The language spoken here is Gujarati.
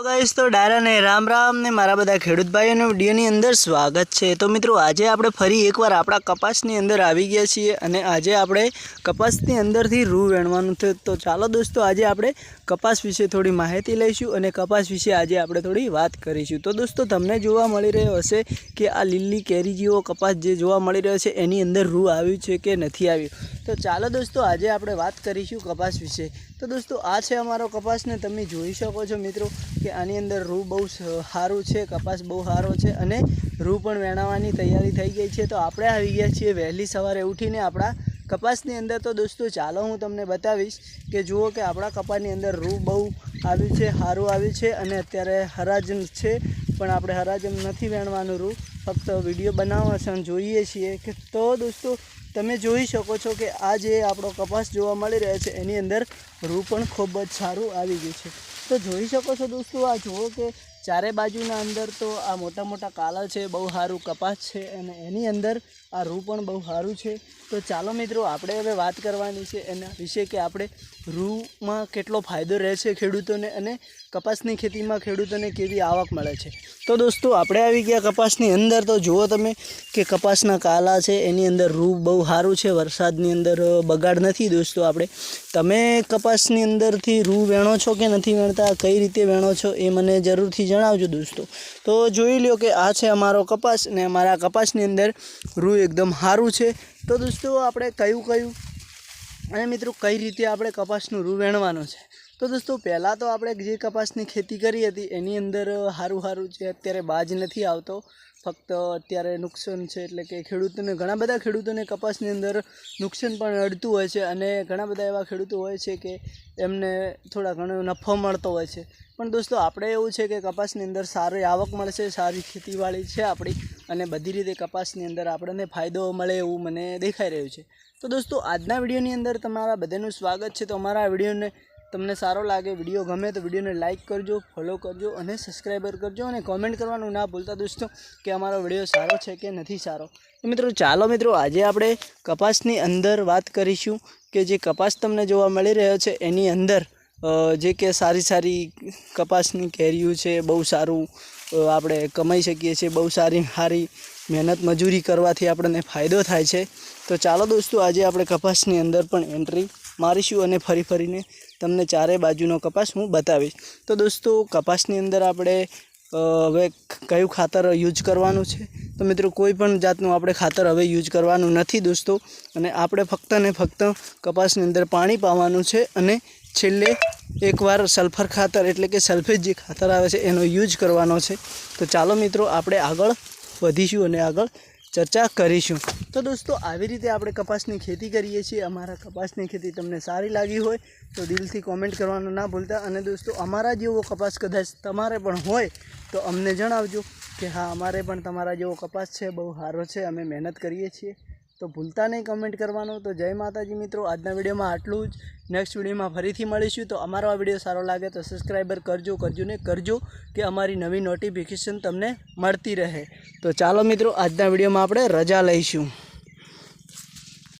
તો ગાઈસ તો ડાયરા ને રામ રામ ને મારા બધા ખેડૂત ભાઈઓને વિડીયોની અંદર સ્વાગત છે. તો મિત્રો, આજે આપણે ફરી એકવાર આપણા કપાસની અંદર આવી ગયા છીએ અને આજે આપણે કપાસની અંદરથી રૂ વેણવાનું છે. તો ચાલો દોસ્તો, આજે આપણે કપાસ વિશે થોડી માહિતી લઈશું અને કપાસ વિશે આજે આપણે થોડી વાત કરીશું. તો દોસ્તો, તમને જોવા મળી રહ્યો હશે કે આ લીલી કેરી જેવો કપાસ જે જોવા મળી રહ્યો છે, એની અંદર રૂ આવ્યું છે કે નથી આવ્યું? તો ચાલો દોસ્તો, આજે આપણે વાત કરીશું કપાસ વિશે. તો દોસ્તો, આ છે અમારો કપાસને તમે જોઈ શકો છો મિત્રો કે આની અંદર રૂ બહુ સારું છે, કપાસ બહુ સારો છે અને રૂ પણ વેણાવાની તૈયારી થઈ ગઈ છે. તો આપણે આવી ગયા છીએ વહેલી સવારે ઉઠીને આપણા કપાસની અંદર. તો દોસ્તો, ચાલો હું તમને બતાવીશ કે જુઓ કે આપણા કપાસની અંદર રૂ બહુ આવ્યું છે સારું આવ્યું છે અને અત્યારે હરાજન છે, પણ આપણે હરાજન નથી વેણવાનું રૂ. ફક્ત વીડિયો બનાવવા છે અને જોઈએ છીએ કે તો દોસ્તો, તમે જોઈ શકો છો કે આ જે આપણો કપાસ જોવા મળી રહ્યો છે, એની અંદર રૂ પણ ખૂબ જ સારું આવી ગયું છે. તો જોઈ શકો છો દોસ્તો, આ જુઓ કે ચારે બાજુના અંદર તો આ મોટા મોટા કાલા છે, બહુ સારું કપાસ છે અને એની અંદર આ રૂ પણ બહુ સારું છે. તો ચાલો મિત્રો, આપણે હવે વાત કરવાની છે એના વિશે કે આપણે રૂમાં કેટલો ફાયદો રહે છે ખેડૂતોને અને કપાસની ખેતીમાં ખેડૂતોને કેવી આવક મળે છે. તો દોસ્તો, આપણે આવી ગયા કપાસની અંદર તો જુઓ તમે કે કપાસના કાલા છે, એની અંદર રૂ બહુ સારું છે, વરસાદની અંદર બગાડ નથી દોસ્તો આપણે. તમે કપાસની અંદરથી રૂ વેણો છો કે નથી વેણતા, કઈ રીતે વેણો છો એ મને જરૂરથી જણાવજો દોસ્તો. તો જોઈ લો કે આ છે અમારો કપાસ ને અમારા કપાસની અંદર રૂ એકદમ સારું છે. તો દોસ્તો આપણે કયું કયું? અને મિત્રો કઈ રીતે આપણે કપાસનું રૂ વેણવાનું છે? તો દોસ્તો પહેલાં તો આપણે જે કપાસની ખેતી કરી હતી, એની અંદર સારું સારું છે. અત્યારે બાજ નથી આવતો. ફક્ત અત્યારે નુકસાન છે એટલે કે ખેડૂતોને, ઘણા બધા ખેડૂતોને કપાસની અંદર નુકસાન પણ અડતું હોય છે અને ઘણા બધા એવા ખેડૂતો હોય છે કે એમને થોડા ઘણો નફો મળતો હોય છે. પણ દોસ્તો, આપણે એવું છે કે કપાસની અંદર સારી આવક મળશે, સારી ખેતીવાડી છે આપણી અને બધી રીતે કપાસની અંદર આપણને ફાયદો મળે એવું મને દેખાઈ રહ્યું છે. તો દોસ્તો, આજના વિડીયોની અંદર તમારા બધાનું સ્વાગત છે. તો અમારા વિડીયોને તમને સારો લાગે, વીડિયો ગમે તો વિડીયોને લાઇક કરજો ફોલો કરજો અને સબસ્ક્રાઈબર કરજો અને કોમેન્ટ કરવાનું ના ભૂલતા દોસ્તો કે અમારો વીડિયો સારો છે કે નથી સારો. તો મિત્રો ચાલો મિત્રો, આજે આપણે કપાસની અંદર વાત કરીશું કે જે કપાસ તમને જોવા મળી રહ્યો છે એની અંદર જે કે સારી સારી કપાસની કેરીઓ છે, બહુ સારું આપણે કમાઈ શકીએ છીએ, બહુ સારી સારી મહેનત મજૂરી કરવાથી આપણને ફાયદો થાય છે. તો ચાલો દોસ્તો, આજે આપણે કપાસની અંદર પણ એન્ટ્રી મારીશું અને ફરી ફરીને તમને ચારે બાજુનો કપાસ હું બતાવીશ. તો દોસ્તો, કપાસની અંદર આપણે હવે કયું ખાતર યુઝ કરવાનું છે? તો મિત્રો, કોઈ પણ જાતનું આપણે ખાતર હવે યુઝ કરવાનું નથી દોસ્તો. અને આપણે ફક્ત ને ફક્ત કપાસની અંદર પાણી પાવાનું છે અને છેલ્લે એકવાર સલ્ફર ખાતર, એટલે કે સલ્ફેટ જે ખાતર આવે છે, એનો યુઝ કરવાનો છે. તો ચાલો મિત્રો, આપણે આગળ વધીશું અને આગળ ચર્ચા કરીશું. તો દોસ્તો, આવી રીતે આપણે કપાસની ખેતી કરીએ છીએ. અમારા કપાસની ખેતી તમને સારી લાગી હોય તો દિલથી કોમેન્ટ કરવાનું ના ભૂલતા. અને દોસ્તો, અમારા જેવો કપાસ કદાચ તમારે પણ હોય તો અમને જણાવજો કે હા, અમારે પણ તમારા જેવો કપાસ છે, બહુ સારો છે, અમે મહેનત કરીએ છીએ. તો ભૂલતા નહીં કમેન્ટ કરવાનું. તો જય માતાજી મિત્રો. આજના વિડીયોમાં આટલું જ. નેક્સ્ટ વિડીયોમાં ફરીથી મળીશું. તો અમારો આ વીડિયો સારો લાગે તો સબસ્ક્રાઈબર કરજો કરજો ને કરજો કે અમારી નવી નોટિફિકેશન તમને મળતી રહે. તો ચાલો મિત્રો આજના વિડીયોમાં આપણે રજા લઈશું.